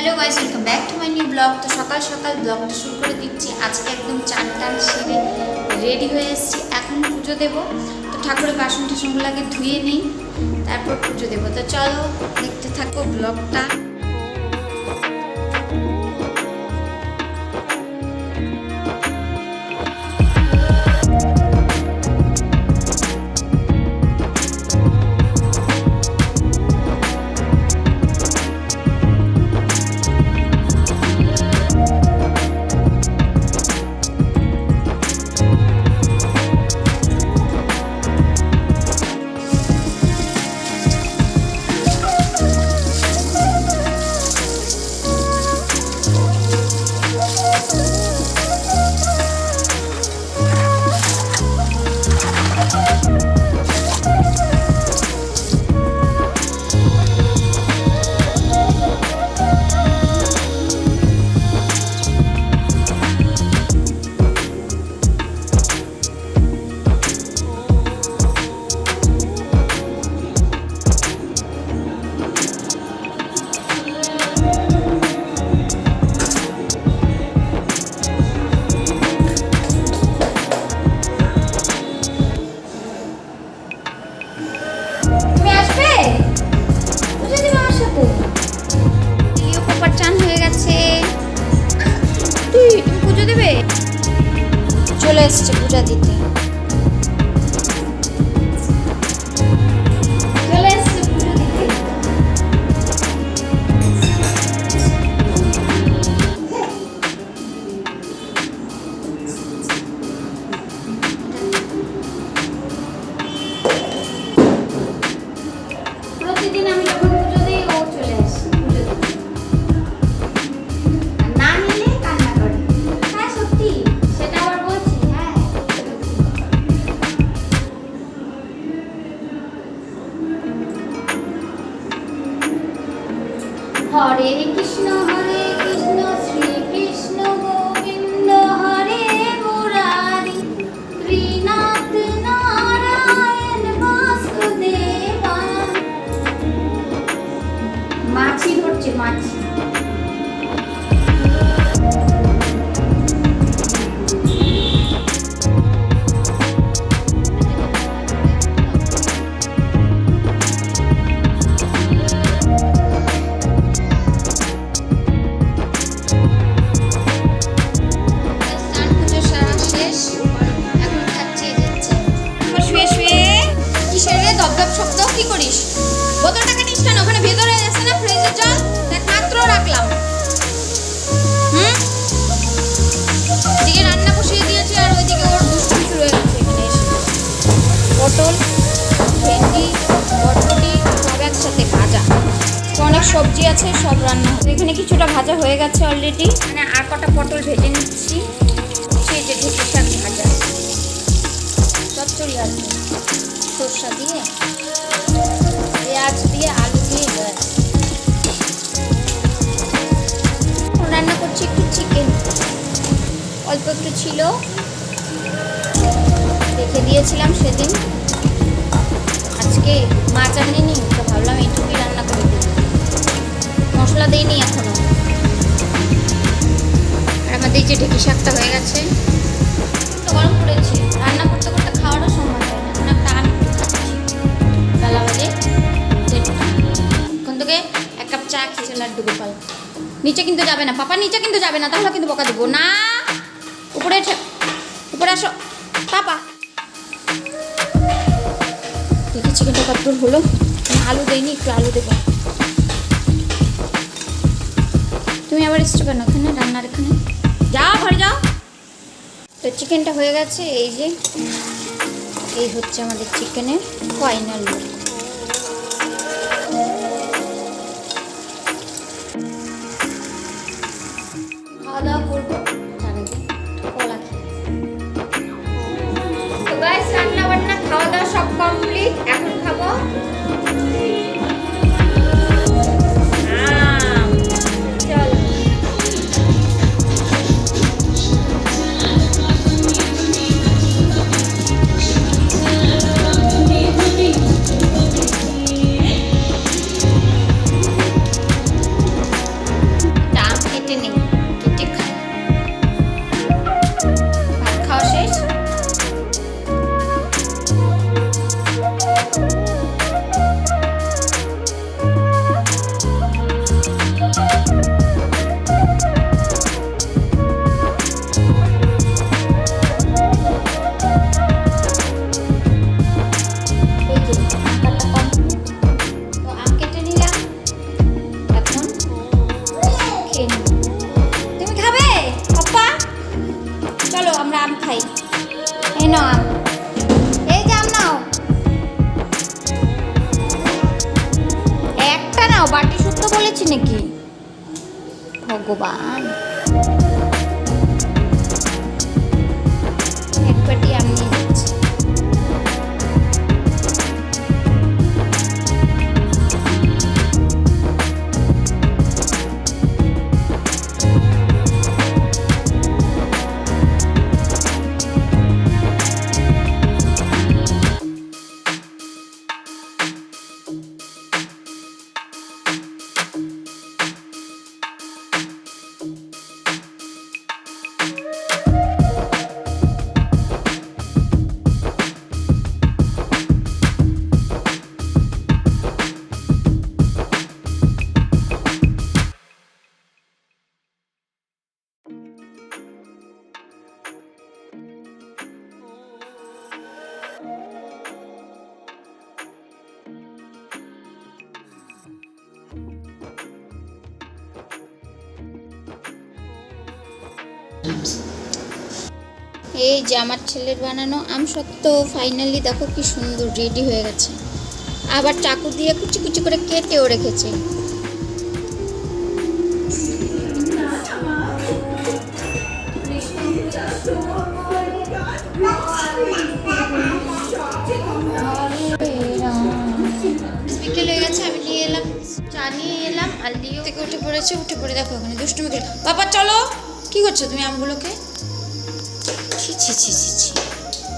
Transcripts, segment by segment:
Hello guys welcome back to my new vlog তো সকাল সকাল ব্লগটা শুরু করে দিচ্ছি। আজকে একদম চান টান সেরে রেডি হয়ে এসেছি। এখন পুজো দেব। তো ঠাকুরের বাসন টাসনগুলো আগে ধুয়ে নিই, তারপর পুজো দেবো। তো চলো দেখতে থাকো ব্লগটা এসছে হরে কৃষ্ণ হরে কৃষ্ণ শ্রী কৃষ্ণ হরে মুরারি। মাছি ধরছে মাছি। সবজি আছে, সব রান্না হবে। এখানে কিছুটা ভাজা হয়ে গেছে অলরেডি মানে আর কটা পটল ভেজে নিচ্ছি। সেই যে ঢেকে শাক ভাজা। চচ্চড়ি আছে সর্ষা দিয়ে, পেঁয়াজ দিয়ে, আলু দিয়ে। রান্না করছি একটু চিকেন অল্প একটু ছিল। রেখে দিয়েছিলাম সেদিন। আজকে মাছ আনিনি তো ভাবলাম এইটুকুই রান্না করে মশলা দিইনি এখনও। আর আমাদের যে ঢেকি শাকটা হয়ে গেছে। গরম পড়েছে রান্না করতে করতে খাওয়ারও সময় হয় না। এখন একটা আমি বেলা বাজে। এখন থেকে এক কাপ চা খেয়েছে, লাড্ডু গোপাল নিচে কিন্তু যাবে না। পাপা, নিচে কিন্তু যাবে না। তাহলে কিন্তু বকা দেবো। না! উপরে উপরে আসো। পাপা! দেখি চিকেনটা কতদূর হলো। আলু দেয়নি একটু আলু দেবো। তুমি আবার এসছো কেন? ওখানে রান্নার এখানে? যাও, ঘরে যাও। তো চিকেনটা হয়ে গেছে, এই যে, এই হচ্ছে আমাদের চিকেনের ফাইনাল লুক নাও বাটি সত্য বলেছি নাকি? ভগবান। এক বাটি আম এই যে আমার ছেলের বানানো আম সত্য ফাইনালি দেখো কি সুন্দর রেডি হয়ে গেছে। আবার চাকু দিয়ে কুচি কুচি করে কেটেও রেখেছে। বিকেল হয়ে গেছে, আমি নিয়ে এলাম, চা নিয়ে এলাম, আর লিও থেকে উঠে পড়েছে, উঠে পড়ে দেখো ওখানে দুষ্টুমি বাবা, চলো! কি করছ তুমি আমগুলোকে? ছি ছি ছি ছি ছি।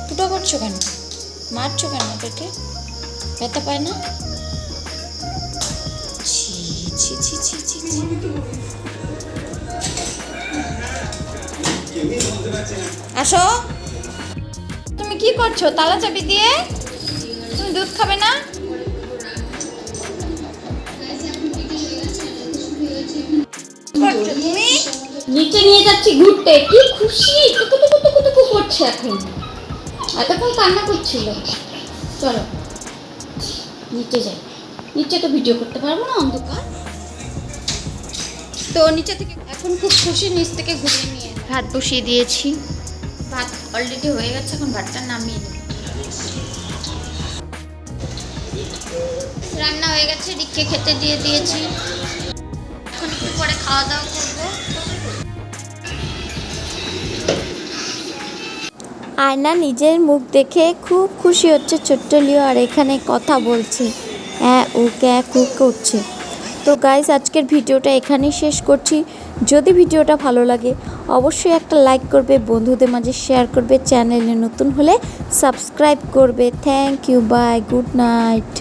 ফুটো করছ কেন? মারছো কেন ওদেরকে? ব্যথা পায় না? ছি ছি ছি ছি ছি ছি। আসো। তুমি কি করছ তালা চাবি দিয়ে? তুমি দুধ খাবে না? করছ তুমি? নিচে নিয়ে যাচ্ছি ঘুরতে। কি খুশি? টুকু টুকু টুকু টুকু করছে এখন। এতক্ষণ কান্না করছিল। চলো নিচে যাই। নিচে তো ভিডিও করতে পারব না অন্ধকার। তো নিচে থেকে এখন খুব খুশি নিচ থেকে ঘুরিয়ে নিয়ে ভাত বসিয়ে দিয়েছি। ভাত অলরেডি হয়ে গেছে এখন ভাতটা নামিয়ে নেব। রান্না হয়ে গেছে রিককে খেতে দিয়ে দিয়েছি। এখন একটু পরে খাওয়া দাওয়া করব। আয়না নিজের মুখ দেখে খুব খুশি হচ্ছে ছোট্ট লিও আর এখানে কথা বলছে। হ্যাঁ ও ক্যা কু করছে তো গাইজ আজকের ভিডিওটা এখানেই শেষ করছি। যদি ভিডিওটা ভালো লাগে, অবশ্যই একটা লাইক করবে, বন্ধুদের মাঝে শেয়ার করবে চ্যানেলে নতুন হলে সাবস্ক্রাইব করবে। Thank you bye good night